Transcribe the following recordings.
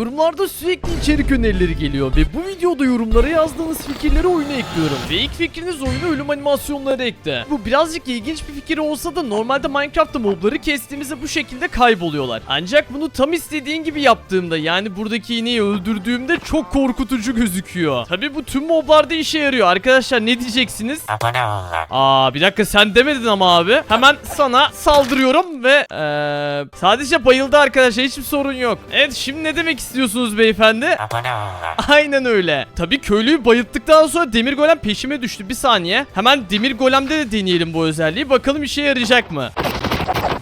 Yorumlarda sürekli içerik önerileri geliyor ve bu videoda yorumlara yazdığınız fikirleri oyuna ekliyorum. Ve ilk fikriniz oyuna ölüm animasyonları ekle. Bu birazcık ilginç bir fikir olsa da normalde Minecraft'ta mobları kestiğimizde bu şekilde kayboluyorlar. Ancak bunu tam istediğin gibi yaptığımda yani buradaki ineği öldürdüğümde çok korkutucu gözüküyor. Tabi bu tüm moblarda işe yarıyor. Arkadaşlar ne diyeceksiniz? Abone ol lan. Aa bir dakika sen demedin ama abi. Hemen sana saldırıyorum ve eee, sadece bayıldı arkadaşlar hiçbir sorun yok. Evet şimdi ne demek istiyorsunuz beyefendi? Aynen öyle. Tabii köylüyü bayılttıktan sonra demir golem peşime düştü. Bir saniye. Hemen demir golemde de deneyelim bu özelliği. Bakalım işe yarayacak mı?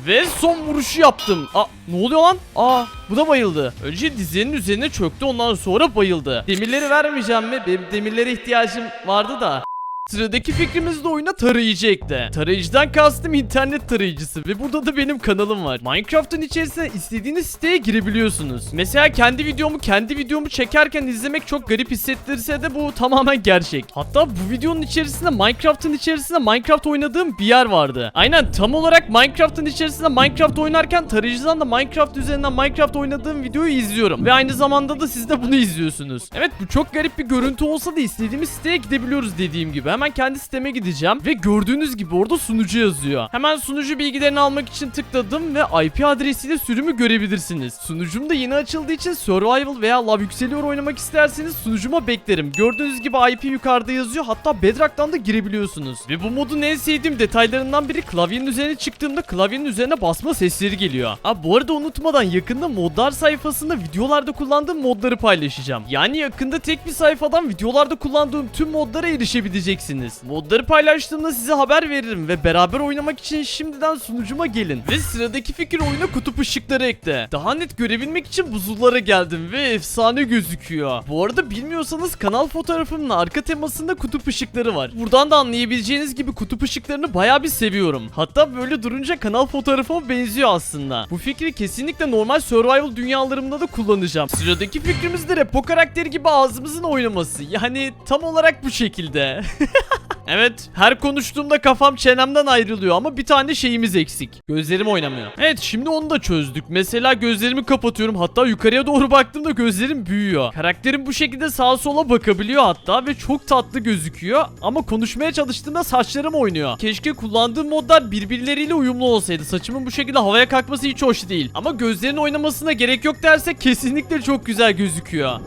Ve son vuruşu yaptım. Aa ne oluyor lan? Aa bu da bayıldı. Önce dizinin üzerine çöktü ondan sonra bayıldı. Demirleri vermeyeceğim mi? Benim demirlere ihtiyacım vardı da. Sıradaki fikrimiz de oyuna tarayıcı ekle. Tarayıcıdan kastım internet tarayıcısı ve burada da benim kanalım var. Minecraft'ın içerisine istediğiniz siteye girebiliyorsunuz. Mesela kendi videomu kendi videomu çekerken izlemek çok garip hissettirse de bu tamamen gerçek. Hatta bu videonun içerisinde Minecraft'ın içerisinde Minecraft oynadığım bir yer vardı. Aynen tam olarak Minecraft'ın içerisinde Minecraft oynarken tarayıcıdan da Minecraft üzerinden Minecraft oynadığım videoyu izliyorum. Ve aynı zamanda da siz de bunu izliyorsunuz. Evet bu çok garip bir görüntü olsa da istediğimiz siteye gidebiliyoruz dediğim gibi. Hemen kendi siteme gideceğim ve gördüğünüz gibi orada sunucu yazıyor. Hemen sunucu bilgilerini almak için tıkladım ve IP adresiyle sürümü görebilirsiniz. Sunucum da yeni açıldığı için Survival veya Love Yükseliyor oynamak isterseniz sunucuma beklerim. Gördüğünüz gibi IP yukarıda yazıyor hatta Bedrock'tan da girebiliyorsunuz. Ve bu modun en sevdiğim detaylarından biri klavyenin üzerine çıktığımda klavyenin üzerine basma sesleri geliyor. Ha bu arada unutmadan yakında modlar sayfasında videolarda kullandığım modları paylaşacağım. Yani yakında tek bir sayfadan videolarda kullandığım tüm modlara erişebileceksiniz. Modları paylaştığımda size haber veririm ve beraber oynamak için şimdiden sunucuma gelin. Ve sıradaki fikir oyuna kutup ışıkları ekle. Daha net görebilmek için buzullara geldim ve efsane gözüküyor. Bu arada bilmiyorsanız kanal fotoğrafımın arka temasında kutup ışıkları var. Buradan da anlayabileceğiniz gibi kutup ışıklarını bayağı bir seviyorum. Hatta böyle durunca kanal fotoğrafıma benziyor aslında. Bu fikri kesinlikle normal survival dünyalarımda da kullanacağım. Sıradaki fikrimiz de repo karakteri gibi ağzımızın oynaması. Yani tam olarak bu şekilde. Evet, her konuştuğumda kafam çenemden ayrılıyor ama bir tane şeyimiz eksik. Gözlerim oynamıyor. Evet, şimdi onu da çözdük. Mesela gözlerimi kapatıyorum. Hatta yukarıya doğru baktığımda gözlerim büyüyor. Karakterim bu şekilde sağa sola bakabiliyor hatta ve çok tatlı gözüküyor. Ama konuşmaya çalıştığımda saçlarım oynuyor. Keşke kullandığım modlar birbirleriyle uyumlu olsaydı. Saçımın bu şekilde havaya kalkması hiç hoş değil. Ama gözlerin oynamasına gerek yok dersek kesinlikle çok güzel gözüküyor.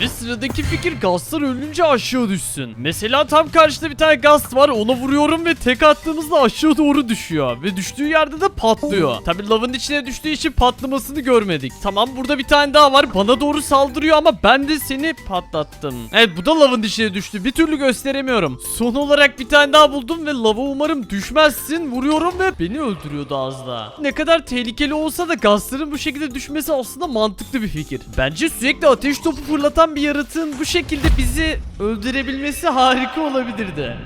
Ve sıradaki fikir gazlar ölünce aşağı düşsün. Mesela tam karşıda bir tane gaz var ona vuruyorum ve tek attığımızda aşağı doğru düşüyor. Ve düştüğü yerde de patlıyor. Tabi lavın içine düştüğü için patlamasını görmedik. Tamam burada bir tane daha var bana doğru saldırıyor ama ben de seni patlattım. Evet bu da lavın içine düştü bir türlü gösteremiyorum. Son olarak bir tane daha buldum ve lava umarım düşmezsin. Vuruyorum ve beni öldürüyordu az daha. Ne kadar tehlikeli olsa da gazların bu şekilde düşmesi aslında mantıklı bir fikir. Bence sürekli ateş topu fırlatan bir yaratığın bu şekilde bizi öldürebilmesi harika olabilirdi.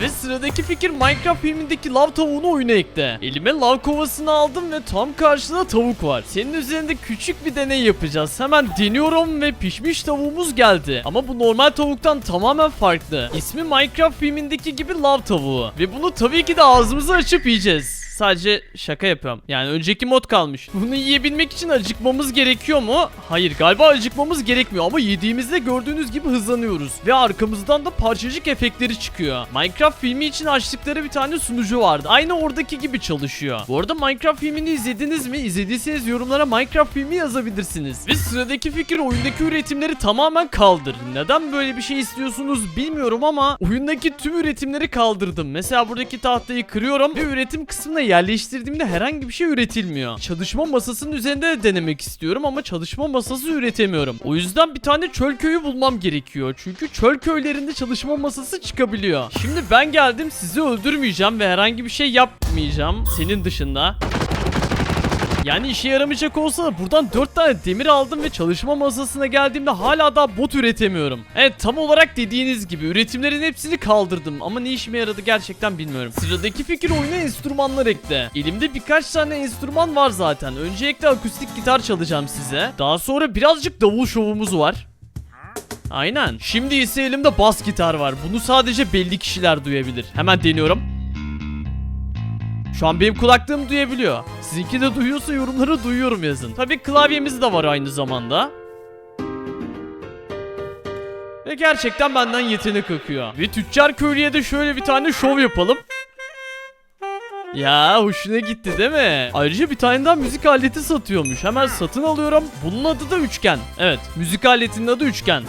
Ve sıradaki fikir Minecraft filmindeki lav tavuğunu oyuna ekle. Elime lav kovasını aldım ve tam karşıda tavuk var. Senin üzerinde küçük bir deney yapacağız. Hemen deniyorum ve pişmiş tavuğumuz geldi. Ama bu normal tavuktan tamamen farklı. İsmi Minecraft filmindeki gibi lav tavuğu. Ve bunu tabii ki de ağzımızı açıp yiyeceğiz. Sadece şaka yapıyorum. Yani önceki mod kalmış. Bunu yiyebilmek için acıkmamız gerekiyor mu? Hayır galiba acıkmamız gerekmiyor ama yediğimizde gördüğünüz gibi hızlanıyoruz. Ve arkamızdan da parçacık efektleri çıkıyor. Minecraft filmi için açtıkları bir tane sunucu vardı. Aynı oradaki gibi çalışıyor. Bu arada Minecraft filmini izlediniz mi? İzlediyseniz yorumlara Minecraft filmi yazabilirsiniz. Ve sıradaki fikir oyundaki üretimleri tamamen kaldır. Neden böyle bir şey istiyorsunuz bilmiyorum ama oyundaki tüm üretimleri kaldırdım. Mesela buradaki tahtayı kırıyorum ve üretim kısmına yerleştirdiğimde herhangi bir şey üretilmiyor. Çalışma masasının üzerinde de denemek istiyorum ama çalışma masası üretemiyorum. O yüzden bir tane çöl köyü bulmam gerekiyor. Çünkü çöl köylerinde çalışma masası çıkabiliyor. Şimdi ben geldim sizi öldürmeyeceğim ve herhangi bir şey yapmayacağım senin dışında. Yani işe yaramayacak olsa da buradan 4 tane demir aldım ve çalışma masasına geldiğimde hala daha bot üretemiyorum. Evet tam olarak dediğiniz gibi üretimlerin hepsini kaldırdım ama ne işime yaradı gerçekten bilmiyorum. Sıradaki fikir oyuna enstrümanlar ekle. Elimde birkaç tane enstrüman var zaten. Öncelikle akustik gitar çalacağım size. Daha sonra birazcık davul şovumuz var. Aynen. Şimdi ise elimde bas gitar var. Bunu sadece belli kişiler duyabilir. Hemen deniyorum. Şu an benim kulaklığım duyabiliyor. Sizinki de duyuyorsa yorumları duyuyorum yazın. Tabii klavyemiz de var aynı zamanda. Ve gerçekten benden yetenek akıyor. Ve tüccar köylüye de şöyle bir tane şov yapalım. Ya hoşuna gitti değil mi? Ayrıca bir tane daha müzik aleti satıyormuş. Hemen satın alıyorum. Bunun adı da üçgen. Evet müzik aletinin adı üçgen.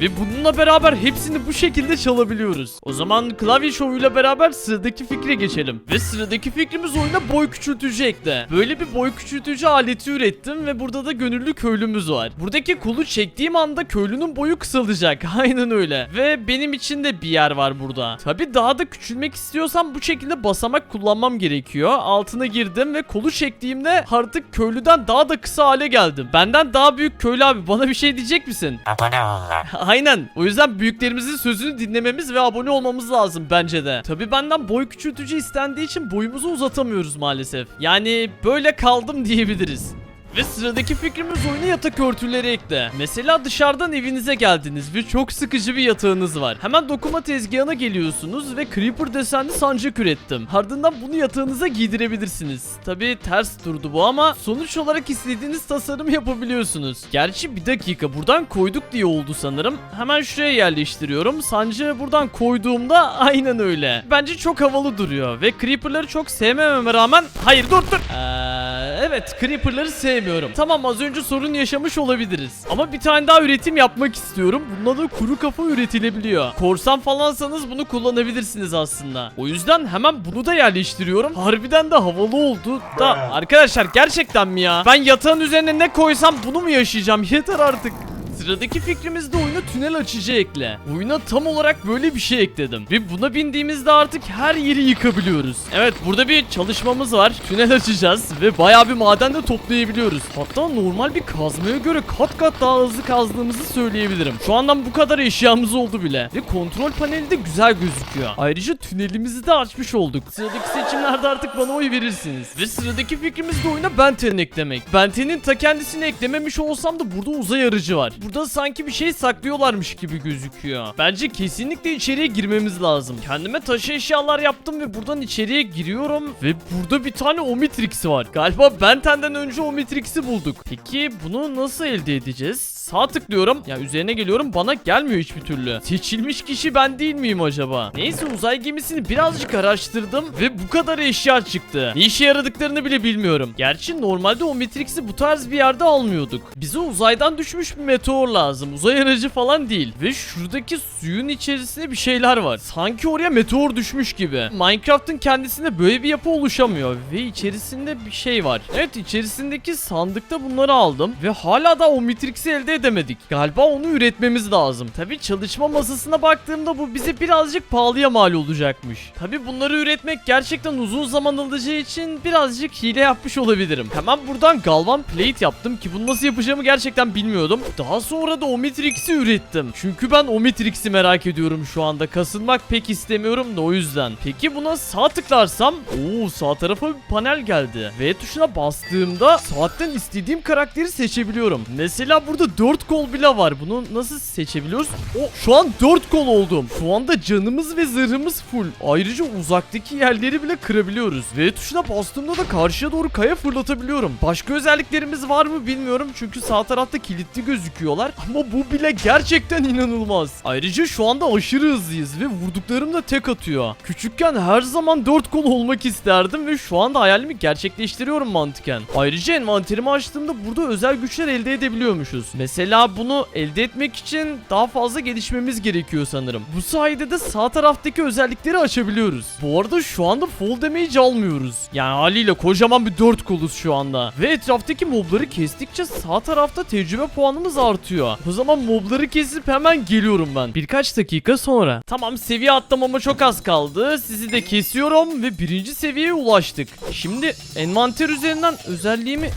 Ve bununla beraber hepsini bu şekilde çalabiliyoruz. O zaman klavye şovuyla beraber sıradaki fikre geçelim. Ve sıradaki fikrimiz oyuna boy küçültücü ekle. Böyle bir boy küçültücü aleti ürettim ve burada da gönüllü köylümüz var. Buradaki kolu çektiğim anda köylünün boyu kısalacak. Aynen öyle. Ve benim için de bir yer var burada. Tabi daha da küçülmek istiyorsam bu şekilde basamak kullanmam gerekiyor. Altına girdim ve kolu çektiğimde artık köylüden daha da kısa hale geldim. Benden daha büyük köylü abi bana bir şey diyecek misin? Abone ol. Aynen. O yüzden büyüklerimizin sözünü dinlememiz ve abone olmamız lazım bence de. Tabi benden boy küçültücü istendiği için boyumuzu uzatamıyoruz maalesef. Yani böyle kaldım diyebiliriz. Ve sıradaki fikrimiz oyuna yatak örtüleri ekle. Mesela dışarıdan evinize geldiniz ve çok sıkıcı bir yatağınız var. Hemen dokuma tezgahına geliyorsunuz ve Creeper desenli sancak ürettim. Ardından bunu yatağınıza giydirebilirsiniz. Tabi ters durdu bu ama sonuç olarak istediğiniz tasarım yapabiliyorsunuz. Gerçi bir dakika buradan koyduk diye oldu sanırım. Hemen şuraya yerleştiriyorum. Sancığı buradan koyduğumda aynen öyle. Bence çok havalı duruyor ve Creeper'ları çok sevmememe rağmen... Hayır dur dur. Ee, evet Creeper'ları sevmiyorum. Tamam az önce sorun yaşamış olabiliriz. Ama bir tane daha üretim yapmak istiyorum. Bununla da kuru kafa üretilebiliyor. Korsan falansanız bunu kullanabilirsiniz aslında. O yüzden hemen bunu da yerleştiriyorum. Harbiden de havalı oldu. Da arkadaşlar gerçekten mi ya? Ben yatağın üzerine ne koysam bunu mu yaşayacağım? Yeter artık. Sıradaki fikrimizde oyuna tünel açıcı ekle. Oyuna tam olarak böyle bir şey ekledim. Ve buna bindiğimizde artık her yeri yıkabiliyoruz. Evet burada bir çalışmamız var. Tünel açacağız ve bayağı bir maden de toplayabiliyoruz. Hatta normal bir kazmaya göre kat kat daha hızlı kazdığımızı söyleyebilirim. Şu andan bu kadar eşyamız oldu bile. Ve kontrol paneli de güzel gözüküyor. Ayrıca tünelimizi de açmış olduk. Sıradaki seçimlerde artık bana oy verirsiniz. Ve sıradaki fikrimiz de oyuna Benten'i eklemek. Benten'in ta kendisini eklememiş olsam da burada uzay aracı var. Burada sanki bir şey saklıyorlarmış gibi gözüküyor. Bence kesinlikle içeriye girmemiz lazım. Kendime taşı eşyalar yaptım ve buradan içeriye giriyorum. Ve burada bir tane Omnitrix'i var. Galiba Benten'den önce Omnitrix'i bulduk. Peki bunu nasıl elde edeceğiz? Sağ tıklıyorum. Ya üzerine geliyorum bana gelmiyor hiçbir türlü. Seçilmiş kişi ben değil miyim acaba? Neyse uzay gemisini birazcık araştırdım ve bu kadar eşya çıktı. Ne işe yaradıklarını bile bilmiyorum. Gerçi normalde o Matrix'i bu tarz bir yerde almıyorduk. Bize uzaydan düşmüş bir meteor lazım. Uzay aracı falan değil. Ve şuradaki suyun içerisinde bir şeyler var. Sanki oraya meteor düşmüş gibi. Minecraft'ın kendisinde böyle bir yapı oluşamıyor. Ve içerisinde bir şey var. Evet içerisindeki sandıkta bunları aldım. Ve hala da o Matrix'i elde edemedik. Galiba onu üretmemiz lazım. Tabi çalışma masasına baktığımda bu bize birazcık pahalıya mal olacakmış. Tabi bunları üretmek gerçekten uzun zaman alacağı için birazcık hile yapmış olabilirim. Hemen buradan galvan plate yaptım ki bunu nasıl yapacağımı gerçekten bilmiyordum. Daha sonra da Omnitrix'i ürettim. Çünkü ben Omnitrix'i merak ediyorum şu anda. Kasılmak pek istemiyorum da o yüzden. Peki buna sağ tıklarsam Oo sağ tarafa bir panel geldi. V tuşuna bastığımda saatten istediğim karakteri seçebiliyorum. Mesela burada 4 kol bile var. Bunu nasıl seçebiliyoruz? O şu an 4 kol oldum. Şu anda canımız ve zırhımız full. Ayrıca uzaktaki yerleri bile kırabiliyoruz. V tuşuna bastığımda da karşıya doğru kaya fırlatabiliyorum. Başka özelliklerimiz var mı bilmiyorum çünkü sağ tarafta kilitli gözüküyorlar. Ama bu bile gerçekten inanılmaz. Ayrıca şu anda aşırı hızlıyız ve vurduklarım da tek atıyor. Küçükken her zaman 4 kol olmak isterdim ve şu anda hayalimi gerçekleştiriyorum mantıken. Ayrıca envanterimi açtığımda burada özel güçler elde edebiliyormuşuz. Mesela bunu elde etmek için daha fazla gelişmemiz gerekiyor sanırım. Bu sayede de sağ taraftaki özellikleri açabiliyoruz. Bu arada şu anda fall damage almıyoruz. Yani haliyle kocaman bir 4 koluz şu anda. Ve etraftaki mobları kestikçe sağ tarafta tecrübe puanımız artıyor. O zaman mobları kesip hemen geliyorum ben. Birkaç dakika sonra. Tamam seviye atlamama çok az kaldı. Sizi de kesiyorum ve birinci seviyeye ulaştık. Şimdi envanter üzerinden özelliğimi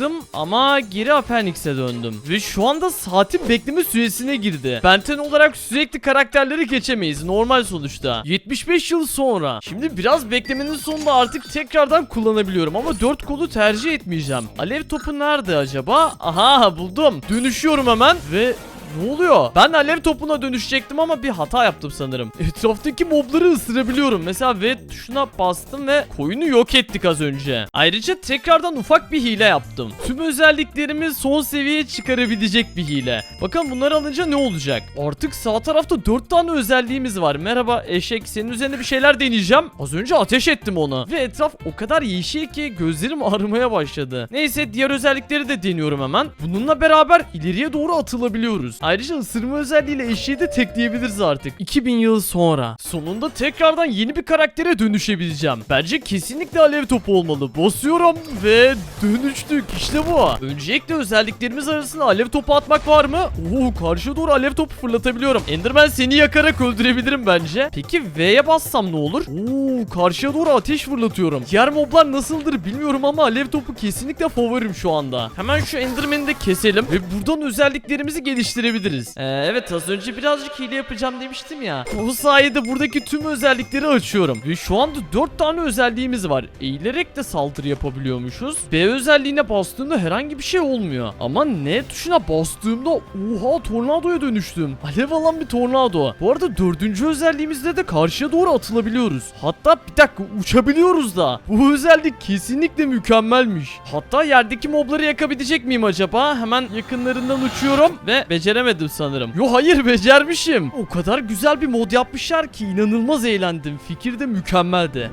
yapacaktım ama geri Apernix'e döndüm. Ve şu anda saatin bekleme süresine girdi. Benten olarak sürekli karakterleri geçemeyiz. Normal sonuçta. 75 yıl sonra. Şimdi biraz beklemenin sonunda artık tekrardan kullanabiliyorum ama 4 kolu tercih etmeyeceğim. Alev topu nerede acaba? Aha buldum. Dönüşüyorum hemen ve Ne oluyor? Ben alev topuna dönüşecektim ama bir hata yaptım sanırım. Etraftaki mobları ısırabiliyorum. Mesela V tuşuna bastım ve koyunu yok ettik az önce. Ayrıca tekrardan ufak bir hile yaptım. Tüm özelliklerimi son seviyeye çıkarabilecek bir hile. Bakın bunları alınca ne olacak? Artık sağ tarafta 4 tane özelliğimiz var. Merhaba eşek senin üzerinde bir şeyler deneyeceğim. Az önce ateş ettim ona. Ve etraf o kadar yeşil ki gözlerim ağrımaya başladı. Neyse diğer özellikleri de deniyorum hemen. Bununla beraber ileriye doğru atılabiliyoruz. Ayrıca ısırma özelliğiyle eşeği de tekleyebiliriz artık. 2000 yıl sonra. Sonunda tekrardan yeni bir karaktere dönüşebileceğim. Bence kesinlikle alev topu olmalı. Basıyorum ve dönüştük. İşte bu. Öncelikle özelliklerimiz arasında alev topu atmak var mı? Oo karşıya doğru alev topu fırlatabiliyorum. Enderman seni yakarak öldürebilirim bence. Peki V'ye bassam ne olur? Oo karşıya doğru ateş fırlatıyorum. Diğer moblar nasıldır bilmiyorum ama alev topu kesinlikle favorim şu anda. Hemen şu Enderman'i de keselim ve buradan özelliklerimizi geliştirebiliriz. Ee, evet az önce birazcık hile yapacağım demiştim ya. O sayede buradaki tüm özellikleri açıyorum. Ve şu anda 4 tane özelliğimiz var. Eğilerek de saldırı yapabiliyormuşuz. B özelliğine bastığımda herhangi bir şey olmuyor. Ama N tuşuna bastığımda oha tornadoya dönüştüm. Alev alan bir tornado. Bu arada dördüncü özelliğimizde de karşıya doğru atılabiliyoruz. Hatta bir dakika uçabiliyoruz da. Bu özellik kesinlikle mükemmelmiş. Hatta yerdeki mobları yakabilecek miyim acaba? Hemen yakınlarından uçuyorum ve beceremedim sanırım. Yo hayır becermişim. O kadar güzel bir mod yapmışlar ki inanılmaz eğlendim. Fikir de mükemmeldi.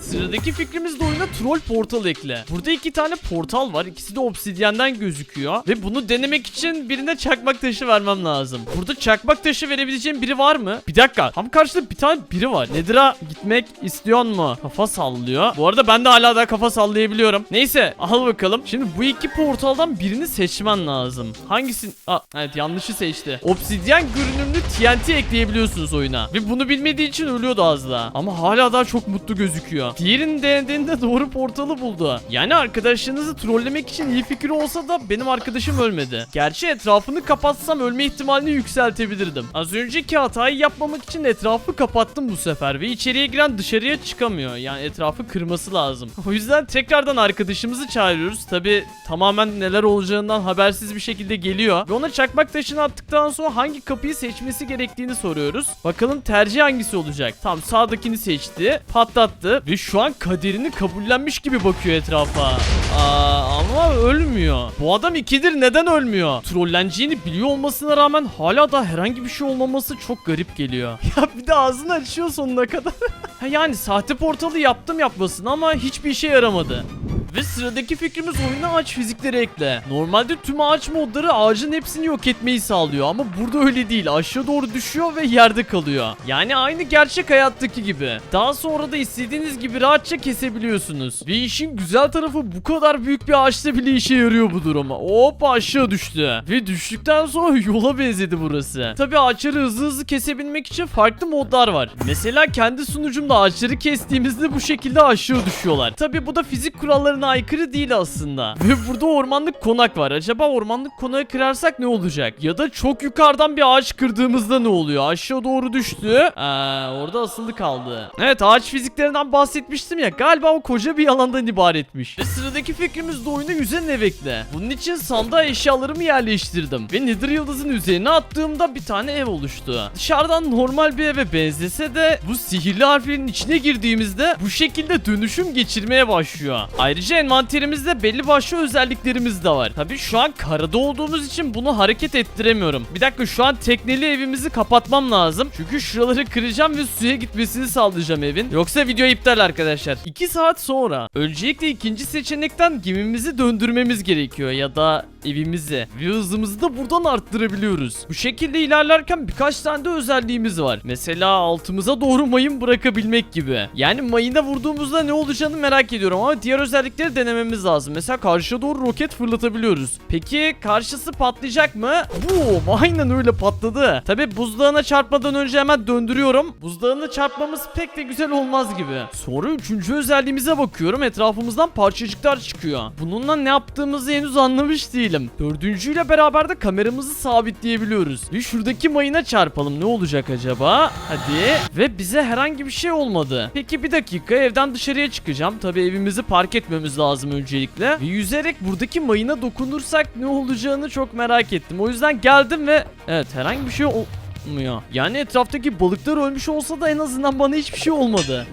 Sıradaki fikrimiz de oyuna troll portal ekle. Burada iki tane portal var. İkisi de obsidyenden gözüküyor. Ve bunu denemek için birine çakmak taşı vermem lazım. Burada çakmak taşı verebileceğim biri var mı? Bir dakika. Tam karşıda bir tane biri var. Nedir'a gitmek istiyor mu? Kafa sallıyor. Bu arada ben de hala daha kafa sallayabiliyorum. Neyse al bakalım. Şimdi bu iki portaldan birini seçmen lazım. Hangisin? Aa, evet yanlışı seçti. Obsidyen görünümlü TNT ekleyebiliyorsunuz oyuna. Ve bunu bilmediği için ölüyordu az daha. Ama hala daha çok mutlu gözüküyor. Diğerini denediğinde doğru portalı buldu. Yani arkadaşlarınızı trollemek için iyi fikir olsa da benim arkadaşım ölmedi. Gerçi etrafını kapatsam ölme ihtimalini yükseltebilirdim. Az önceki hatayı yapmamak için etrafı kapattım bu sefer ve içeriye giren dışarıya çıkamıyor. Yani etrafı kırması lazım. O yüzden tekrardan arkadaşımızı çağırıyoruz. Tabi tamamen neler olacağından habersiz bir şekilde geliyor. Ve ona çakmak taşını attıktan sonra hangi kapıyı seçmesi gerektiğini soruyoruz. Bakalım tercih hangisi olacak? Tam sağdakini seçti. Patlattı. Ve şu an kaderini kabullenmiş gibi bakıyor etrafa. Aa, ama ölmüyor. Bu adam ikidir neden ölmüyor? Trolleneceğini biliyor olmasına rağmen hala da herhangi bir şey olmaması çok garip geliyor. Ya bir de ağzını açıyor sonuna kadar. yani sahte portalı yaptım yapmasını ama hiçbir işe yaramadı. Ve sıradaki fikrimiz oyuna ağaç fizikleri ekle. Normalde tüm ağaç modları ağacın hepsini yok etmeyi sağlıyor ama burada öyle değil. Aşağı doğru düşüyor ve yerde kalıyor. Yani aynı gerçek hayattaki gibi. Daha sonra da istediğiniz gibi rahatça kesebiliyorsunuz. Ve işin güzel tarafı bu kadar büyük bir ağaçta bile işe yarıyor bu durum. Hop aşağı düştü. Ve düştükten sonra yola benzedi burası. Tabi ağaçları hızlı hızlı kesebilmek için farklı modlar var. Mesela kendi sunucumda ağaçları kestiğimizde bu şekilde aşağı düşüyorlar. Tabi bu da fizik kurallarına aykırı değil aslında. Ve burada ormanlık konak var. Acaba ormanlık konağı kırarsak ne olacak? Ya da çok yukarıdan bir ağaç kırdığımızda ne oluyor? Aşağı doğru düştü. Aa, orada asılı kaldı. Evet ağaç fiziklerinden bahsetmiştim ya. Galiba o koca bir yalandan ibaretmiş. Ve sıradaki fikrimiz de oyuna yüzen ev ekle. Bunun için sandığa eşyalarımı yerleştirdim. Ve Nether yıldızın üzerine attığımda bir tane ev oluştu. Dışarıdan normal bir eve benzese de bu sihirli harflerin içine girdiğimizde bu şekilde dönüşüm geçirmeye başlıyor. Ayrıca envanterimizde belli başlı özelliklerimiz de var. Tabi şu an karada olduğumuz için bunu hareket ettiremiyorum. Bir dakika şu an tekneli evimizi kapatmam lazım. Çünkü şuraları kıracağım ve suya gitmesini sağlayacağım evin. Yoksa video iptal arkadaşlar. 2 saat sonra öncelikle ikinci seçenekten gemimizi döndürmemiz gerekiyor ya da evimizi ve hızımızı da buradan arttırabiliyoruz. Bu şekilde ilerlerken birkaç tane de özelliğimiz var. Mesela altımıza doğru mayın bırakabilmek gibi. Yani mayına vurduğumuzda ne olacağını merak ediyorum ama diğer özellikleri denememiz lazım. Mesela karşıya doğru roket fırlatabiliyoruz. Peki karşısı patlayacak mı? Boom aynen öyle patladı. Tabi buzdağına çarpmadan önce hemen döndürüyorum. Buzdağına çarpmamız pek de güzel olmaz gibi. Sonra üçüncü özelliğimize bakıyorum. Etrafımızdan parçacıklar çıkıyor. Bununla ne yaptığımızı henüz anlamış değilim. Deneyelim. Dördüncüyle beraber de kameramızı sabitleyebiliyoruz. Bir şuradaki mayına çarpalım. Ne olacak acaba? Hadi. Ve bize herhangi bir şey olmadı. Peki bir dakika evden dışarıya çıkacağım. Tabii evimizi park etmemiz lazım öncelikle. Ve yüzerek buradaki mayına dokunursak ne olacağını çok merak ettim. O yüzden geldim ve evet herhangi bir şey olmuyor. Yani etraftaki balıklar ölmüş olsa da en azından bana hiçbir şey olmadı.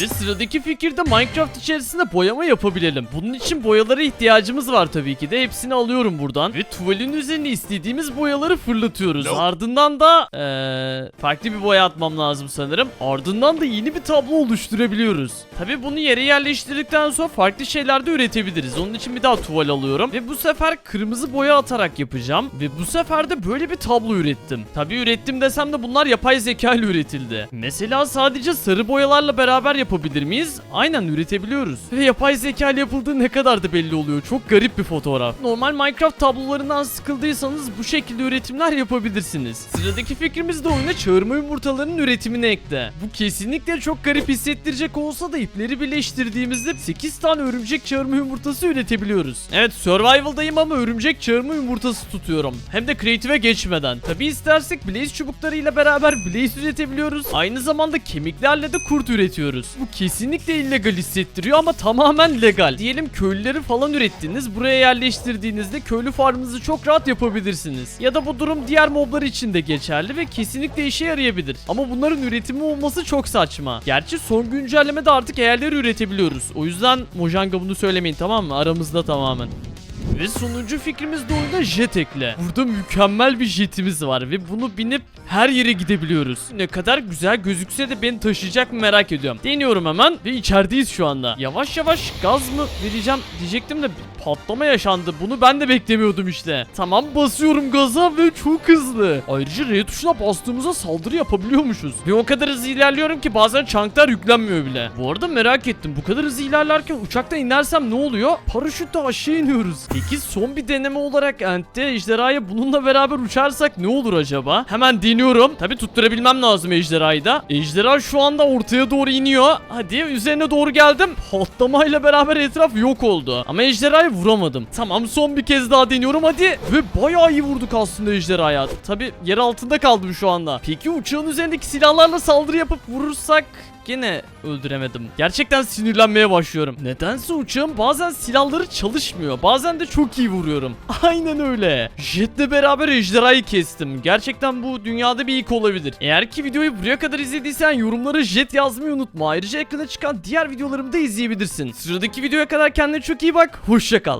Ve sıradaki fikirde Minecraft içerisinde boyama yapabilelim. Bunun için boyalara ihtiyacımız var tabii ki de. Hepsini alıyorum buradan. Ve tuvalin üzerine istediğimiz boyaları fırlatıyoruz. Ardından da eee, farklı bir boya atmam lazım sanırım. Ardından da yeni bir tablo oluşturabiliyoruz. Tabii bunu yere yerleştirdikten sonra farklı şeyler de üretebiliriz. Onun için bir daha tuval alıyorum. Ve bu sefer kırmızı boya atarak yapacağım. Ve bu sefer de böyle bir tablo ürettim. Tabii ürettim desem de bunlar yapay zeka ile üretildi. Mesela sadece sarı boyalarla beraber yapabilir miyiz? Aynen üretebiliyoruz. Ve yapay zeka ile yapıldığı ne kadar da belli oluyor. Çok garip bir fotoğraf. Normal Minecraft tablolarından sıkıldıysanız bu şekilde üretimler yapabilirsiniz. Sıradaki fikrimiz de oyuna çağırma yumurtalarının üretimini ekle. Bu kesinlikle çok garip hissettirecek olsa da ipleri birleştirdiğimizde 8 tane örümcek çağırma yumurtası üretebiliyoruz. Evet survival'dayım ama örümcek çağırma yumurtası tutuyorum. Hem de creative'e geçmeden. Tabi istersek blaze çubuklarıyla beraber blaze üretebiliyoruz. Aynı zamanda kemiklerle de kurt üretiyoruz. Bu kesinlikle illegal hissettiriyor ama tamamen legal. Diyelim köylüleri falan ürettiniz. Buraya yerleştirdiğinizde köylü farmınızı çok rahat yapabilirsiniz. Ya da bu durum diğer moblar için de geçerli ve kesinlikle işe yarayabilir. Ama bunların üretimi olması çok saçma. Gerçi son güncellemede artık eğerleri üretebiliyoruz. O yüzden Mojanga bunu söylemeyin tamam mı? Aramızda tamamen. Ve sonuncu fikrimiz de oyunda jet ekle. Burada mükemmel bir jetimiz var ve bunu binip her yere gidebiliyoruz. Ne kadar güzel gözükse de beni taşıyacak mı merak ediyorum. Deniyorum hemen ve içerideyiz şu anda. Yavaş yavaş gaz mı vereceğim diyecektim de patlama yaşandı. Bunu ben de beklemiyordum işte. Tamam basıyorum gaza ve çok hızlı. Ayrıca R tuşuna bastığımızda saldırı yapabiliyormuşuz. Ve o kadar hızlı ilerliyorum ki bazen çanklar yüklenmiyor bile. Bu arada merak ettim. Bu kadar hızlı ilerlerken uçaktan inersem ne oluyor? Paraşütle aşağı iniyoruz. Peki son bir deneme olarak Ent'te ejderhaya bununla beraber uçarsak ne olur acaba? Hemen deniyorum. Tabi tutturabilmem lazım ejderhayı da. Ejderha şu anda ortaya doğru iniyor. Hadi üzerine doğru geldim. Patlamayla beraber etraf yok oldu. Ama ejderhayı vuramadım. Tamam son bir kez daha deniyorum hadi. Ve bayağı iyi vurduk aslında ejderhaya. Tabi yer altında kaldım şu anda. Peki uçağın üzerindeki silahlarla saldırı yapıp vurursak Gene öldüremedim. Gerçekten sinirlenmeye başlıyorum. Nedense uçağım bazen silahları çalışmıyor. Bazen de çok iyi vuruyorum. Aynen öyle. Jetle beraber ejderhayı kestim. Gerçekten bu dünyada bir ilk olabilir. Eğer ki videoyu buraya kadar izlediysen yorumlara jet yazmayı unutma. Ayrıca ekrana çıkan diğer videolarımı da izleyebilirsin. Sıradaki videoya kadar kendine çok iyi bak. Hoşça kal.